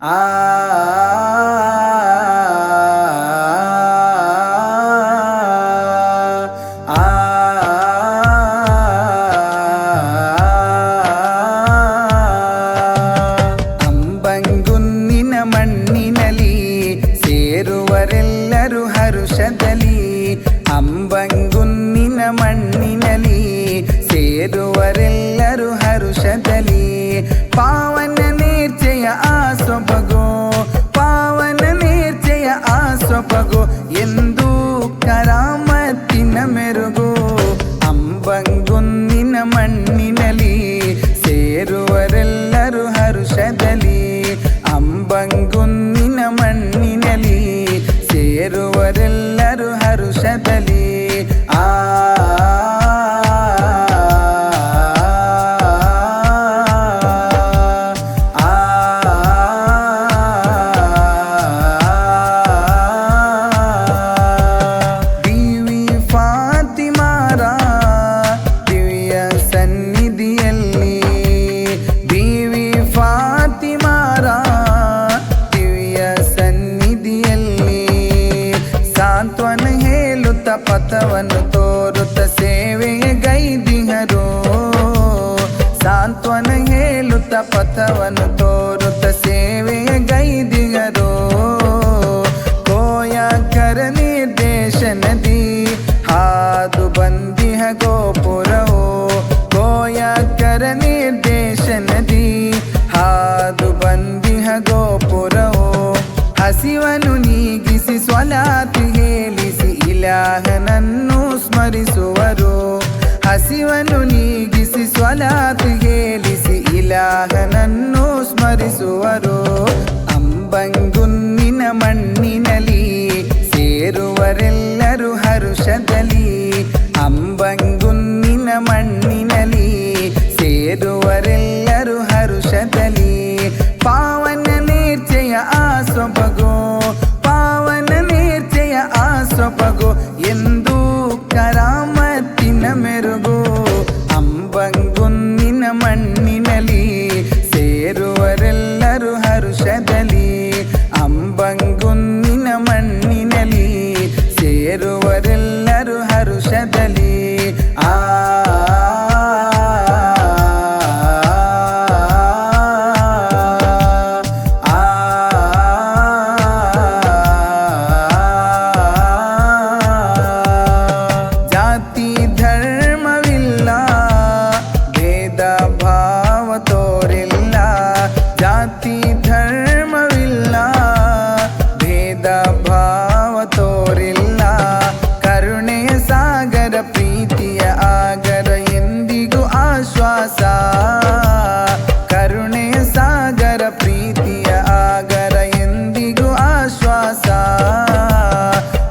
ಆ ಅಂಬಂಗುನ್ನಿನ ಮಣ್ಣಿನಲಿ ಸೇರುವರೆಲ್ಲರೂ ಹರುಷದಲ್ಲಿ ಅಂಬಂಗುನ್ನಿನ ಮಣ್ಣಿನಲಿ ಸೇರುವರೆಲ್ಲರೂ ಹರುಷದಲ್ಲಿ ಪಾವನ ಸೊಬಗೋ ಎಂದು ಕರಾಮತ್ತಿನ ಮೆರುಗು. ಅಂಬಂಗೊಂದಿನ ಮಣ್ಣಿನಲ್ಲಿ ಸೇರುವರೆಲ್ಲರೂ ಹರುಷದಲ್ಲಿ. ಅಂಬಂಗೊಂದಿನ ಮಣ್ಣಿನಲ್ಲಿ ಸೇರುವರೆಲ್ಲರೂ ಹರುಷದಲ್ಲಿ. ಪಥವನ್ನು ತೋರುತ್ತ ಸೇವೆಯ ಗೈದಿಗರು. ಕೋಯಕರ ನಿರ್ದೇಶನದಿ ಹಾದು ಬಂದಿಹ ಗೋಪುರವು. ಕೋಯಕರ ನಿರ್ದೇಶನದಿ ಹಾದು ಬಂದಿಹ ಗೋಪುರವು. ಹಸಿವನು ನೀಗಿಸಿ ಸ್ವಲಾತಿ ಹೇಳಿಸಿ ಇಲಾಹನನ್ನು ಸ್ಮರಿಸುವರು. ಹಸಿವನ್ನು ನೀಗಿಸಿ ಸ್ವಲಾತಿ ಹೇಳಿಸಿ ಇಲಾಹನನ್ನು ಸ್ಮರಿಸುವರು. ಅಂಬಂಗುನ್ನಿನ ಮಣ್ಣಿನಲಿ ಸೇರುವರೆಲ್ಲರೂ ಹರುಷದಲ್ಲಿ. ಅಂಬಂಗುನ್ನಿನ ಮಣ್ಣಿನಲಿ ಸೇರುವರೆಲ್ಲರೂ ಹರುಷದಲ್ಲಿ. ಪಾವನ ನೇರ್ಚೆಯ ಆ ಪಾವನ ನೇರ್ಚೆಯ ಆ ಎಂದು ಕರಾಮತ್ತಿನ ಮೆರುಗು. ಪ್ರೀತಿಯ ಆಗರ ಎಂದಿಗೂ ಆಶ್ವಾಸ.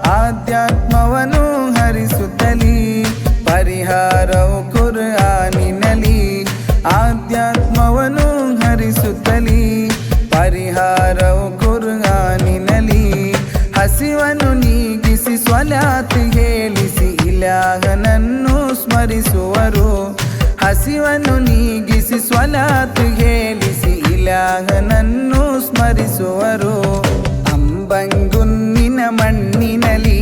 ಆಧ್ಯಾತ್ಮವನ್ನು ಹರಿಸುತ್ತಲಿ, ಪರಿಹಾರವು ಕುರ್ಆನಿನಲಿ ಆಧ್ಯಾತ್ಮವನ್ನು ಹರಿಸುತ್ತಲಿ, ಪರಿಹಾರವು ಕುರ್ಆನಿನಲಿ ಹಸಿವನ್ನು ನೀಗಿಸಿ ಸ್ವಲಾತಿ ಹೇಳಿಸಿ ಇಲಾಗನನ್ನು ಸ್ಮರಿಸುವರು. ಹಸಿವನ್ನು ನೀಗಿಸಿ ಸ್ವಲಾತಿ ಹೇಳಿಸಿ. ಇಲಾಹನನ್ನು ಸ್ಮರಿಸುವರು. ಅಂಬಂಗುನ್ನಿನ ಮಣ್ಣಿನಲಿ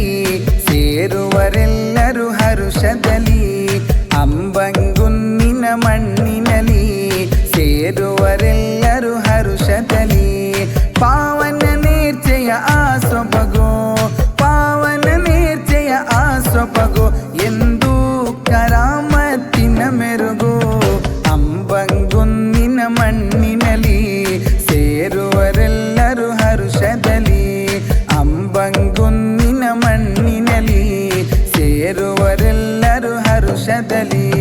ಸೇರುವರೆಲ್ಲರೂ ಹರುಷದಲ್ಲಿ. ಅಂಬಂಗುನ್ನಿನ ಮಣ್ಣಿನಲಿ ಸೇರುವರೆಲ್ಲರೂ ಅಂಬಂಗುನ್ನಿನ ಮಣ್ಣಿನಲಿ ಸೇರುವರೆಲ್ಲರೂ ಹರುಷದಲ್ಲಿ